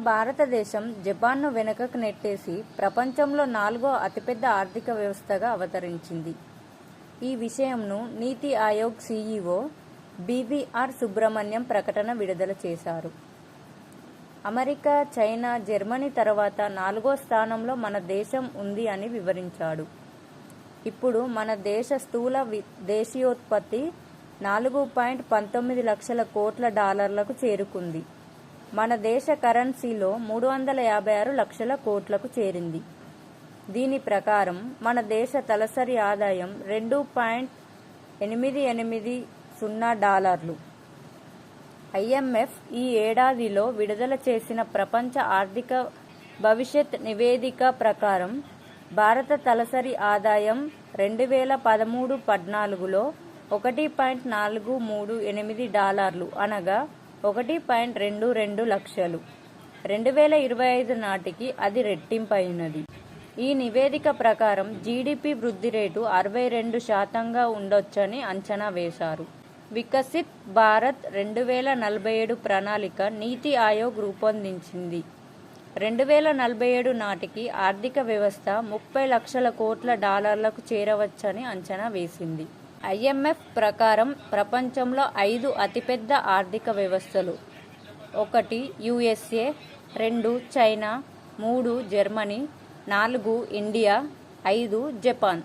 భారతదేశం జపాన్ను వెనుకకు నెట్టేసి ప్రపంచంలో నాలుగో అతిపెద్ద ఆర్థిక వ్యవస్థగా అవతరించింది. ఈ విషయంను నీతి ఆయోగ్ సీఈఓ బీవీఆర్ సుబ్రహ్మణ్యం ప్రకటన విడుదల చేశారు. అమెరికా చైనా జర్మనీ తర్వాత నాలుగో స్థానంలో మన దేశం ఉంది అని వివరించాడు. ఇప్పుడు మన దేశ స్థూల వి- దేశీయోత్పత్తి నాలుగు పాయింట్ పంతొమ్మిది లక్షల కోట్ల డాలర్లకు చేరుకుంది. మన దేశ కరెన్సీలో మూడు వందల యాభై ఆరు లక్షల కోట్లకు చేరింది. దీని ప్రకారం మన దేశ తలసరి ఆదాయం రెండు పాయింట్ ఎనిమిది ఎనిమిది సున్నా డాలర్లు. ఐఎంఎఫ్ ఈ ఏడాదిలో విడుదల చేసిన ప్రపంచ ఆర్థిక భవిష్యత్ నివేదిక ప్రకారం భారత తలసరి ఆదాయం రెండు వేల పదమూడు పద్నాలుగులో ఒకటి పాయింట్ నాలుగు మూడు ఎనిమిది డాలర్లు అనగా ఒకటి పాయింట్ రెండు రెండు లక్షలు. రెండు వేల ఇరవై ఐదు నాటికి అది రెట్టింపైనది ఈ నివేదిక ప్రకారం జీడిపి వృద్ధి రేటు అరవై రెండు శాతంగా ఉండొచ్చని అంచనా వేశారు. వికసిత్ భారత్ రెండు వేల నలభై ఏడు ప్రణాళిక నీతి ఆయోగ్ రూపొందించింది. రెండు వేల నలభై ఏడు నాటికి ఆర్థిక వ్యవస్థ ముప్పై లక్షల కోట్ల డాలర్లకు చేరవచ్చని అంచనా వేసింది. ఐఎంఎఫ్ ప్రకారం ప్రపంచంలో ఐదు అతిపెద్ద ఆర్థిక వ్యవస్థలు. ఒకటి యుఎస్ఏ రెండు చైనా మూడు జర్మనీ నాలుగు ఇండియా ఐదు జపాన్.